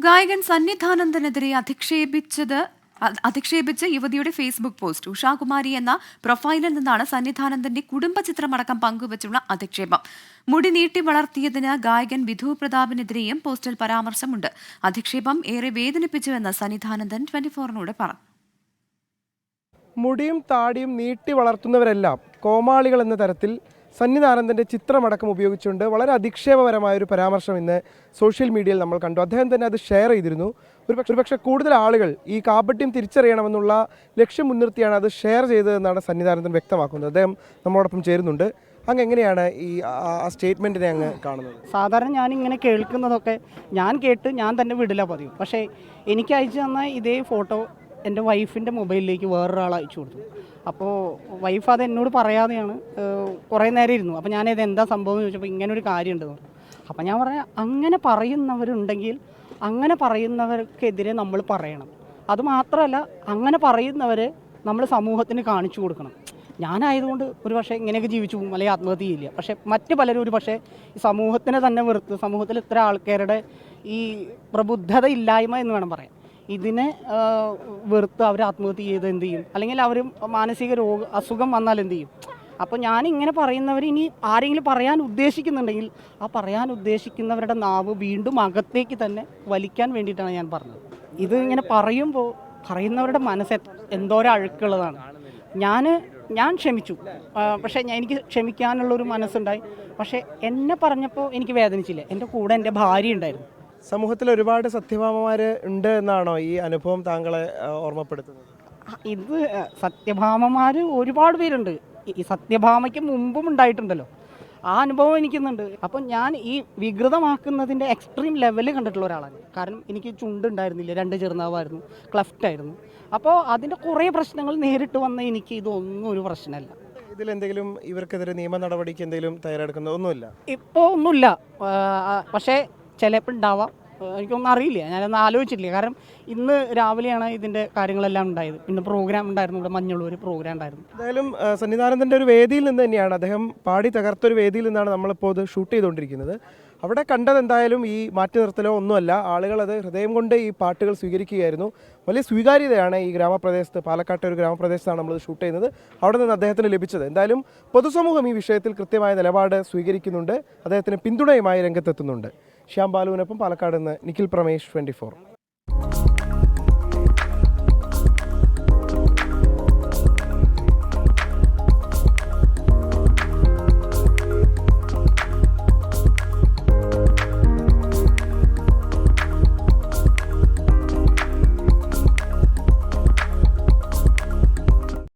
ഗായകൻ സന്നിധാനന്ദനെതിരെ അധിക്ഷേപിച്ചത് അധിക്ഷേപിച്ച യുവതിയുടെ Facebook post Ushakumari എന്ന പ്രൊഫൈലിൽ നിന്നാണ് സന്നിധാനന്ദന്റെ കുടുംബ ചിത്രമടക്കം പങ്കുവച്ചുള്ള അധിക്ഷേപം. മുടി നീട്ടി വളർത്തിയതിന് ഗായകൻ വിധു പ്രതാപിനെതിരെയും പോസ്റ്റിൽ പരാമർശമുണ്ട്. അധിക്ഷേപം ഏറെ വേദനിപ്പിച്ചുവെന്ന് സന്നിധാനന്ദൻ ട്വന്റി ഫോറിനോട് പറഞ്ഞു. മുടിയും താടിയും നീട്ടി വളർത്തുന്നവരെല്ലാം കോമാളികൾ എന്ന തരത്തിൽ സന്നിധാനന്ദന്റെ ചിത്രമടക്കം ഉപയോഗിച്ചുകൊണ്ട് വളരെ അധിക്ഷേപപരമായ ഒരു പരാമർശം ഇന്ന് സോഷ്യൽ മീഡിയയിൽ നമ്മൾ കണ്ടു. അദ്ദേഹം തന്നെ അത് ഷെയർ ചെയ്തിരുന്നു. ഒരുപക്ഷെ ഒരുപക്ഷെ കൂടുതൽ ആളുകൾ ഈ കാപട്യം തിരിച്ചറിയണമെന്നുള്ള ലക്ഷ്യം മുൻനിർത്തിയാണ് അത് ഷെയർ ചെയ്തതെന്നാണ് സന്നിധാനന്ദൻ വ്യക്തമാക്കുന്നത്. അദ്ദേഹം നമ്മളോടൊപ്പം ചേരുന്നുണ്ട്. അങ്ങ് എങ്ങനെയാണ് ഈ ആ സ്റ്റേറ്റ്മെന്റിനെ അങ്ങ് കാണുന്നത്? സാധാരണ ഞാൻ ഇങ്ങനെ കേൾക്കുന്നതൊക്കെ ഞാൻ കേട്ട് ഞാൻ തന്നെ വിടില്ല പതിവ്. പക്ഷേ എനിക്ക് അയച്ചു തന്ന ഇതേ ഫോട്ടോ എന്റെ വൈഫിന്റെ മൊബൈലിലേക്ക് വേറൊരാൾ അയച്ചു കൊടുത്തു. അപ്പോൾ വൈഫ് അത് എന്നോട് പറയാതെയാണ് കുറേ നേരം ഇരുന്നു. അപ്പോൾ ഞാനിത് എന്താ സംഭവം എന്ന് ചോദിച്ചപ്പോൾ ഇങ്ങനെ ഒരു കാര്യമുണ്ടെന്ന് പറഞ്ഞു. അപ്പോൾ ഞാൻ പറഞ്ഞ അങ്ങനെ പറയുന്നവരുണ്ടെങ്കിൽ അങ്ങനെ പറയുന്നവർക്കെതിരെ നമ്മൾ പറയണം. അതുമാത്രമല്ല അങ്ങനെ പറയുന്നവരെ നമ്മൾ സമൂഹത്തിന് കാണിച്ചു കൊടുക്കണം. ഞാനായതുകൊണ്ട് ഒരു പക്ഷേ ഇങ്ങനെയൊക്കെ ജീവിച്ചു പോകും അല്ലെങ്കിൽ ആത്മഹത്യ ചെയ്യില്ല. പക്ഷേ മറ്റ് പലരും ഒരു പക്ഷേ ഈ സമൂഹത്തിനെ തന്നെ വെറുത്ത് സമൂഹത്തിൽ ഇത്ര ആൾക്കാരുടെ ഈ പ്രബുദ്ധത ഇല്ലായ്മ എന്ന് വേണം പറയാൻ. ഇതിനെ വെറുത്ത് അവർ ആത്മഹത്യ ചെയ്ത് എന്ത് ചെയ്യും? അല്ലെങ്കിൽ അവർ മാനസിക രോഗ അസുഖം വന്നാൽ എന്ത് ചെയ്യും? അപ്പോൾ ഞാൻ ഇങ്ങനെ പറയുന്നവർ ഇനി ആരെങ്കിലും പറയാൻ ഉദ്ദേശിക്കുന്നുണ്ടെങ്കിൽ ആ പറയാൻ ഉദ്ദേശിക്കുന്നവരുടെ നാവ് വീണ്ടും അകത്തേക്ക് തന്നെ വലിക്കാൻ വേണ്ടിയിട്ടാണ് ഞാൻ പറഞ്ഞത്. ഇത് ഇങ്ങനെ പറയുമ്പോൾ പറയുന്നവരുടെ മനസ്സ് എന്തോരം അഴുക്കുള്ളതാണ്. ഞാൻ ഞാൻ ക്ഷമിച്ചു. പക്ഷേ എനിക്ക് ക്ഷമിക്കാനുള്ളൊരു മനസ്സുണ്ടായി. പക്ഷേ എന്നെ പറഞ്ഞപ്പോൾ എനിക്ക് വേദനിച്ചില്ല. എന്റെ കൂടെ എന്റെ ഭാര്യ ഉണ്ടായിരുന്നു. സമൂഹത്തിൽ ഒരുപാട് സത്യഭാമമാർ ഉണ്ട് എന്നാണോ ഈ അനുഭവം താങ്കളെ ഓർമ്മപ്പെടുത്തുന്നത്? ഇത് സത്യഭാമമാർ ഒരുപാട് പേരുണ്ട്. ഈ- സത്യഭാമയ്ക്ക് മുമ്പും ഉണ്ടായിട്ടുണ്ടല്ലോ. ആ അനുഭവം എനിക്കുന്നുണ്ട്. അപ്പം ഞാൻ ഈ വികൃതമാക്കുന്നതിന്റെ എക്സ്ട്രീം ലെവൽ കണ്ടിട്ടുള്ള ഒരാളാണ്. കാരണം എനിക്ക് ചുണ്ടുണ്ടായിരുന്നില്ല രണ്ട് ചെറുനാവായിരുന്നു. ക്ലഫ്റ്റായിരുന്നു അപ്പോൾ അതിന്റെ കുറേ പ്രശ്നങ്ങൾ നേരിട്ട് വന്ന എനിക്ക് ഇതൊന്നും ഒരു പ്രശ്നമല്ല. ഇതിലെന്തെങ്കിലും ഇവർക്കെതിരെ നിയമ നടപടിക്ക് എന്തെങ്കിലും തയ്യാറെടുക്കുന്ന ഒന്നുമില്ല? ഇപ്പോൾ ഒന്നുമില്ല. പക്ഷേ ചിലപ്പോൾ ഉണ്ടാവാം. എനിക്കൊന്നും അറിയില്ല. ഞാനൊന്നും ആലോചിച്ചിട്ടില്ല. കാരണം ഇന്ന് രാവിലെയാണ് ഇതിന്റെ കാര്യങ്ങളെല്ലാം ഉണ്ടായത്. പിന്നെ പ്രോഗ്രാം ഉണ്ടായിരുന്നു. ഇവിടെ മഞ്ഞളൂർ പ്രോഗ്രാം ഉണ്ടായിരുന്നു. എന്തായാലും സന്നിധാനത്തിന്റെ ഒരു വേദിയിൽ നിന്ന് തന്നെയാണ് അദ്ദേഹം പാടി തകർത്തൊരു വേദിയിൽ നിന്നാണ് നമ്മളിപ്പോൾ ഇത് ഷൂട്ട് ചെയ്തുകൊണ്ടിരിക്കുന്നത്. അവിടെ കണ്ടത് എന്തായാലും ഈ മാറ്റി നിർത്തലോ ഒന്നുമല്ല. ആളുകൾ അത് ഹൃദയം കൊണ്ട് ഈ പാട്ടുകൾ സ്വീകരിക്കുകയായിരുന്നു. വലിയ സ്വീകാര്യതയാണ് ഈ ഗ്രാമപ്രദേശത്ത് പാലക്കാട്ടെ ഒരു ഗ്രാമപ്രദേശത്താണ് നമ്മൾ ഷൂട്ട് ചെയ്യുന്നത്. അവിടെ നിന്ന് അദ്ദേഹത്തിന് ലഭിച്ചത്. എന്തായാലും പൊതുസമൂഹം ഈ വിഷയത്തിൽ കൃത്യമായ നിലപാട് സ്വീകരിക്കുന്നുണ്ട്. അദ്ദേഹത്തിന് പിന്തുണയുമായി രംഗത്തെത്തുന്നുണ്ട്. ശ്യാം ബാലുവിനൊപ്പം പാലക്കാട് നിന്ന് നിഖിൽ പ്രമേഷ് ട്വന്റി